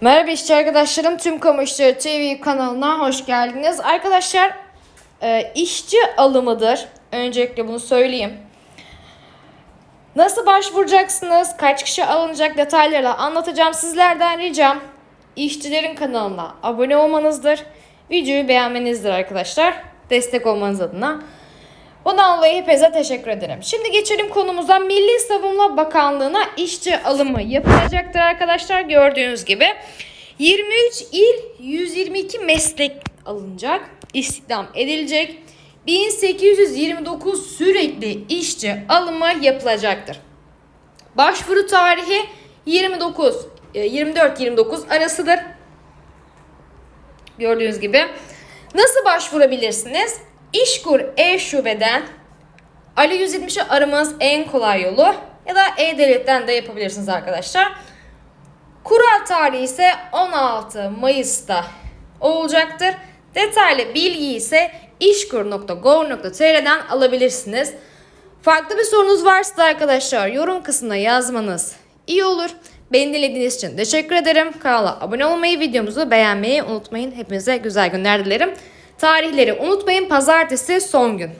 Merhaba işçi arkadaşlarım. Tüm Kamu İşçileri TV kanalına hoş geldiniz. Arkadaşlar e, işçi alımıdır. Öncelikle bunu söyleyeyim. Nasıl başvuracaksınız? Kaç kişi alınacak detaylarla anlatacağım. Sizlerden ricam işçilerin kanalına abone olmanızdır. Videoyu beğenmenizdir arkadaşlar. Destek olmanız adına. Bundan dolayı hepinize teşekkür ederim. Şimdi geçelim konumuza. Milli Savunma Bakanlığı'na işçi alımı yapılacaktır arkadaşlar. Gördüğünüz gibi 23 il 122 meslek alınacak. istihdam edilecek. 1829 sürekli işçi alımı yapılacaktır. Başvuru tarihi 29 24-29 arasıdır. Gördüğünüz gibi. Nasıl başvurabilirsiniz? İşkur e-şubeden Ali 170'i aramanız en kolay yolu ya da e-devletten de yapabilirsiniz arkadaşlar. Kural tarihi ise 16 Mayıs'ta olacaktır. Detaylı bilgi ise işkur.gov.tr'den alabilirsiniz. Farklı bir sorunuz varsa da arkadaşlar yorum kısmına yazmanız iyi olur. Beni dinlediğiniz için teşekkür ederim. Kanala abone olmayı, videomuzu beğenmeyi unutmayın. Hepinize güzel günler dilerim. Tarihleri unutmayın. Pazartesi son gün.